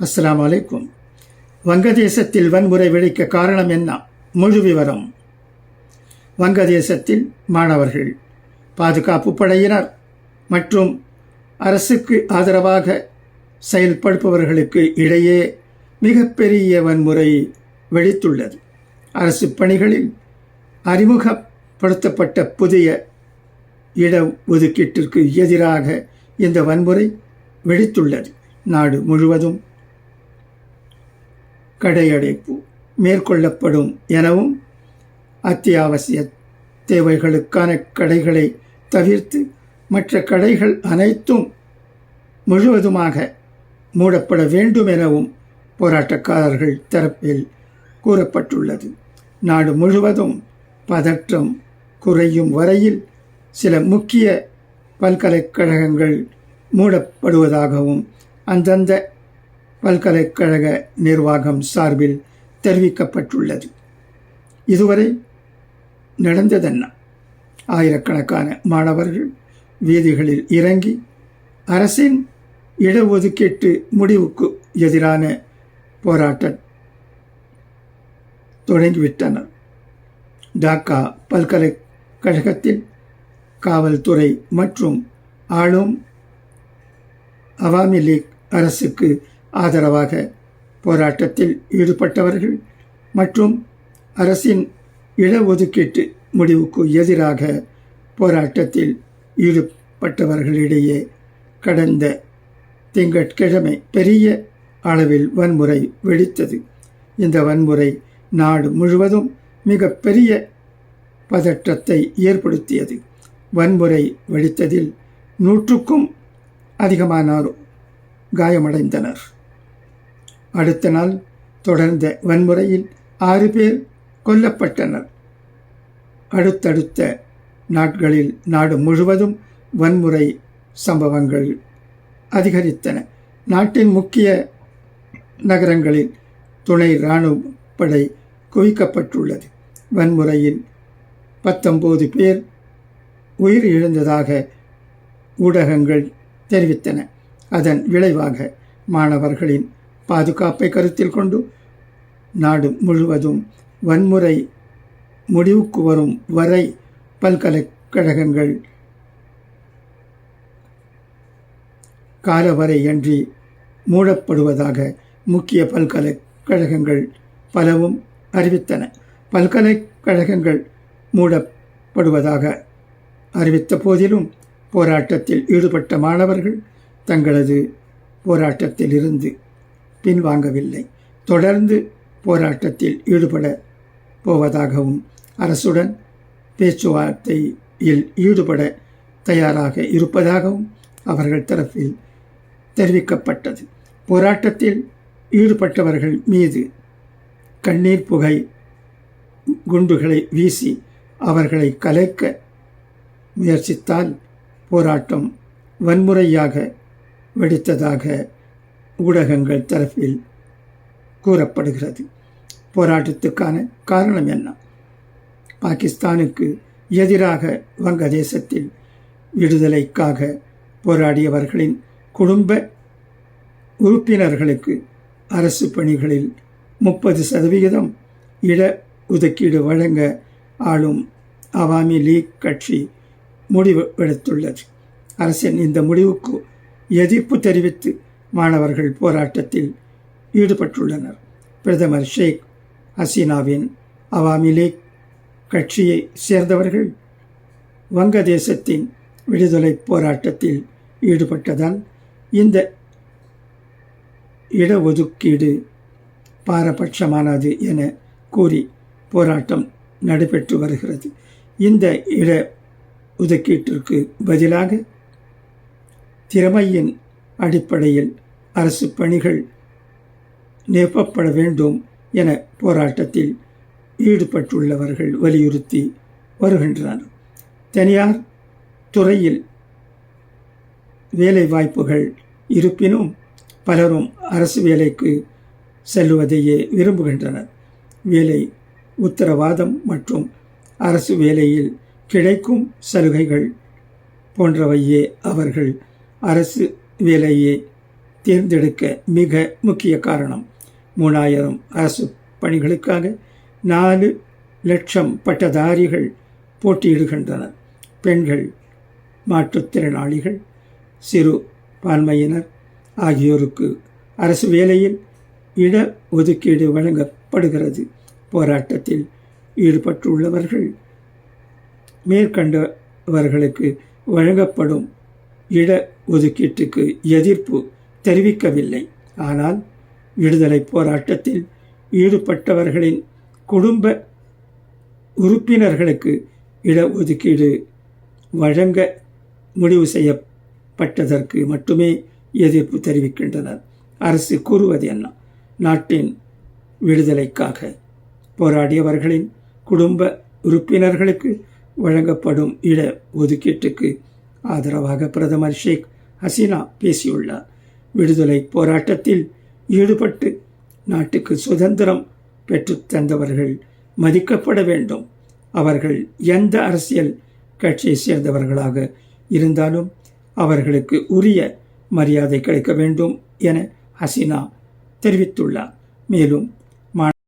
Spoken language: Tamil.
அஸ்லாம் வலைக்கும் வங்கதேசத்தில் வன்முறை வெடிக்க காரணம் என்ன? முழு விவரம். வங்கதேசத்தில் மாணவர்கள் பாதுகாப்பு படையினர் மற்றும் அரசுக்கு ஆதரவாக செயல்படுபவர்களுக்கு இடையே மிகப்பெரிய வன்முறை வெடித்துள்ளது. அரசு பணிகளில் அறிமுகப்படுத்தப்பட்ட புதிய இட ஒதுக்கீட்டிற்கு எதிராக இந்த வன்முறை வெடித்துள்ளது. நாடு முழுவதும் கடையடைப்பு மேற்கொள்ளப்படும் எனவும் அத்தியாவசிய தேவைகளுக்கான கடைகளை தவிர்த்து மற்ற கடைகள் அனைத்தும் முழுவதுமாக மூடப்பட வேண்டும் எனவும் போராட்டக்காரர்கள் தரப்பில் கூறப்பட்டுள்ளது. நாடு முழுவதும் பதற்றம் குறையும் வரையில் சில முக்கிய பல்கலைக்கழகங்கள் மூடப்படுவதாகவும் அந்தந்த பல்கலைக்கழக நிர்வாகம் சார்பில் தெரிவிக்கப்பட்டுள்ளது. இதுவரை நடந்ததென்ன? ஆயிரக்கணக்கான மாணவர்கள் வீதிகளில் இறங்கி அரசின் இடஒதுக்கீட்டு முடிவுக்கு எதிரான போராட்டம் தொடங்கிவிட்டனர். டாக்கா பல்கலைக்கழகத்தில் காவல்துறை மற்றும் ஆளும் அவாமி லீக் அரசுக்கு ஆதரவாக போராட்டத்தில் ஈடுபட்டவர்கள் மற்றும் அரசின் இடஒதுக்கீட்டு முடிவுக்கு எதிராக போராட்டத்தில் ஈடுபட்டவர்களிடையே கடந்த திங்கட்கிழமை பெரிய அளவில் வன்முறை வெடித்தது. இந்த வன்முறை நாடு முழுவதும் மிக பெரிய பதற்றத்தை ஏற்படுத்தியது. வன்முறை வெடித்ததில் நூற்றுக்கும் அதிகமானோர் காயமடைந்தனர். அடுத்த நாள் தொடர்ந்த வன்முறையில் ஆறு பேர் கொல்லப்பட்டனர். அடுத்தடுத்த நாட்களில் நாடு முழுவதும் வன்முறை சம்பவங்கள் அதிகரித்தன. நாட்டின் முக்கிய நகரங்களில் துணை இராணுவ படை குவிக்கப்பட்டுள்ளது. வன்முறையில் பத்தொம்போது பேர் உயிர் இழந்ததாக ஊடகங்கள் தெரிவித்தன. அதன் விளைவாக மாணவர்களின் பாதுகாப்பை கருத்தில் கொண்டு நாடு முழுவதும் வன்முறை முடிவுக்கு வரும் வரை பல்கலைக்கழகங்கள் காலவரையன்றி மூடப்படுவதாக முக்கிய பல்கலைக்கழகங்கள் பலவும் அறிவித்தன. பல்கலைக்கழகங்கள் மூடப்படுவதாக அறிவித்த போதிலும் போராட்டத்தில் ஈடுபட்ட மாணவர்கள் தங்களது போராட்டத்தில் இருந்து பின்வாங்கவில்லை தொடர்ந்து போராட்டத்தில் ஈடுபட போவதாகவும் அரசுடன் பேச்சுவார்த்தையில் ஈடுபட தயாராக இருப்பதாகவும் அவர்கள் தரப்பில் தெரிவிக்கப்பட்டது. போராட்டத்தில் ஈடுபட்டவர்கள் மீது கண்ணீர் புகை குண்டுகளை வீசி அவர்களை கலைக்க முயற்சித்தால் போராட்டம் வன்முறையாக வெடித்ததாக ஊடகங்கள் தரப்பில் கூறப்படுகிறது. போராட்டத்துக்கான காரணம் என்ன? பாகிஸ்தானுக்கு எதிராக வங்கதேசத்தில் விடுதலைக்காக போராடியவர்களின் குடும்ப உறுப்பினர்களுக்கு அரசு பணிகளில் முப்பது சதவிகிதம் இட ஒதுக்கீடு வழங்க ஆளும் அவாமி லீக் கட்சி முடிவு எடுத்துள்ளது. அரசின் இந்த முடிவுக்கு எதிர்ப்பு தெரிவித்து மாணவர்கள் போராட்டத்தில் ஈடுபட்டுள்ளனர். பிரதமர் ஷேக் ஹசீனாவின் அவாமி லீக் கட்சியை சேர்ந்தவர்கள் வங்கதேசத்தின் விடுதலை போராட்டத்தில் ஈடுபட்டதால் இந்த இடஒதுக்கீடு பாரபட்சமானது என கூறி போராட்டம் நடைபெற்று வருகிறது. இந்த இட ஒதுக்கீட்டிற்கு பதிலாக திறமையின் அடிப்படையில் அரசு பணிகள் நிரப்பப்பட வேண்டும் என போராட்டத்தில் ஈடுபட்டுள்ளவர்கள் வலியுறுத்தி வருகின்றனர். தனியார் துறையில் வேலை வாய்ப்புகள் இருப்பினும் பலரும் அரசு வேலைக்கு செல்லுவதையே விரும்புகின்றனர். வேலை உத்தரவாதம் மற்றும் அரசு வேலையில் கிடைக்கும் சலுகைகள் போன்றவையே அவர்கள் அரசு வேலையே தேர்ந்தெடுக்க மிக முக்கிய காரணம். மூணாயிரம் அரசு பணிகளுக்காக நாலு லட்சம் பட்டதாரிகள் போட்டியிடுகின்றனர் பெண்கள் மாற்றுத்திறனாளிகள் சிறு பான்மையினர் ஆகியோருக்கு அரசு வேலையில் இட ஒதுக்கீடு வழங்கப்படுகிறது. போராட்டத்தில் ஈடுபட்டுள்ளவர்கள் மேற்கண்டவர்களுக்கு வழங்கப்படும் இட ஒதுக்கீட்டுக்கு எதிர்ப்பு தெரிவிக்கவில்லை. ஆனால் விடுதலை போராட்டத்தில் ஈடுபட்டவர்களின் குடும்ப உறுப்பினர்களுக்கு இட ஒதுக்கீடு வழங்க முடிவு செய்யப்பட்டதற்கு மட்டுமே எதிர்ப்பு தெரிவிக்கின்றனர். அரசு கூறுவது என்ன? நாட்டின் விடுதலைக்காக போராடியவர்களின் குடும்ப உறுப்பினர்களுக்கு வழங்கப்படும் இட ஒதுக்கீட்டுக்கு ஆதரவாக பிரதமர் ஷேக் ஹசீனா பேசியுள்ளார். விடுதலை போராட்டத்தில் ஈடுபட்டு நாட்டுக்கு சுதந்திரம் பெற்று தந்தவர்கள் மதிக்கப்பட வேண்டும். அவர்கள் எந்த அரசியல் கட்சியை சேர்ந்தவர்களாக இருந்தாலும் அவர்களுக்கு உரிய மரியாதை கிடைக்க வேண்டும் என ஹசினா தெரிவித்துள்ளார். மேலும்